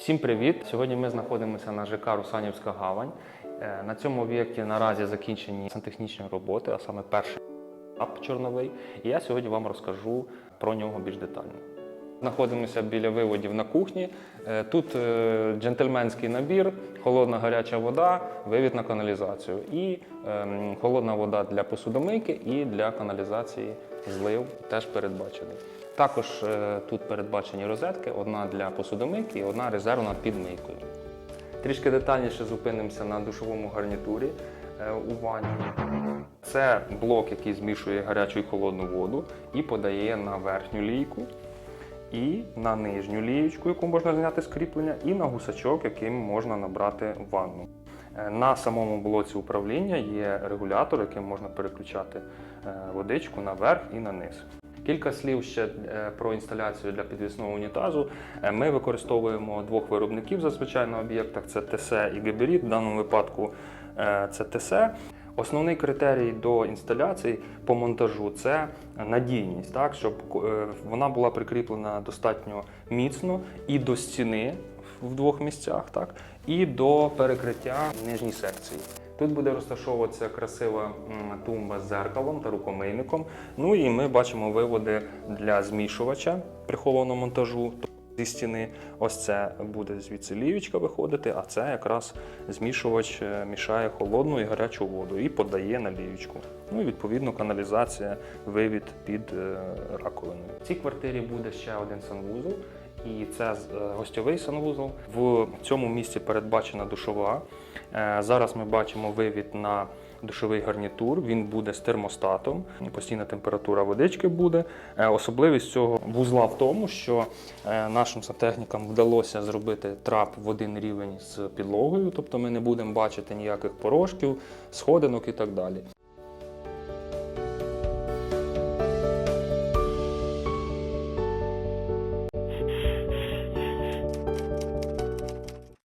Всім привіт! Сьогодні ми знаходимося на ЖК Русанівська гавань. Е, На цьому об'єкті наразі закінчені сантехнічні роботи, а саме перший ап чорновий. І я сьогодні вам розкажу про нього більш детально. Знаходимося біля виводів на кухні. Е, Тут е, джентльменський набір, холодна гаряча вода, вивід на каналізацію. І ем, холодна вода для посудомийки і для каналізації злив теж передбачений. Також е, тут передбачені розетки: одна для посудомийки і одна резервна під мийкою. Трішки детальніше зупинимося на душовому гарнітурі у ванні. Це блок, який змішує гарячу і холодну воду і подає на верхню лійку, і на нижню лієчку, яку можна зняти з кріплення, і на гусачок, яким можна набрати ванну. Е, На самому блоці управління є регулятор, яким можна переключати е, водичку наверх і на низ. Кілька слів ще е, про інсталяцію для підвісного унітазу. Ми використовуємо двох виробників зазвичай на об'єктах: це ТСЕ і Габеріт. В даному випадку це ТСЕ. Основний критерій до інсталяції по монтажу це надійність, так щоб е, вона була прикріплена достатньо міцно і до стіни в двох місцях, так і до перекриття нижній секції. Тут буде розташовуватися красива тумба з зеркалом та рукомийником. Ну і ми бачимо виводи для змішувача прихованого монтажу. Зі стіни, ось це буде звідси лівічка виходити, а це якраз змішувач е, мішає холодну і гарячу воду і подає на лівічку. Ну і відповідно каналізація, вивід під е, раковиною. В цій квартирі буде ще один санвузол, і це е, гостьовий санвузол. В цьому місці передбачена душова. Е, Зараз ми бачимо вивід на душовий гарнітур. Він буде з термостатом. Постійна температура водички буде. Е, Особливість цього вузла в тому, що нашим сантехнікам вдалося зробити трап в один рівень з підлогою, тобто ми не будемо бачити ніяких порожків, сходинок і так далі.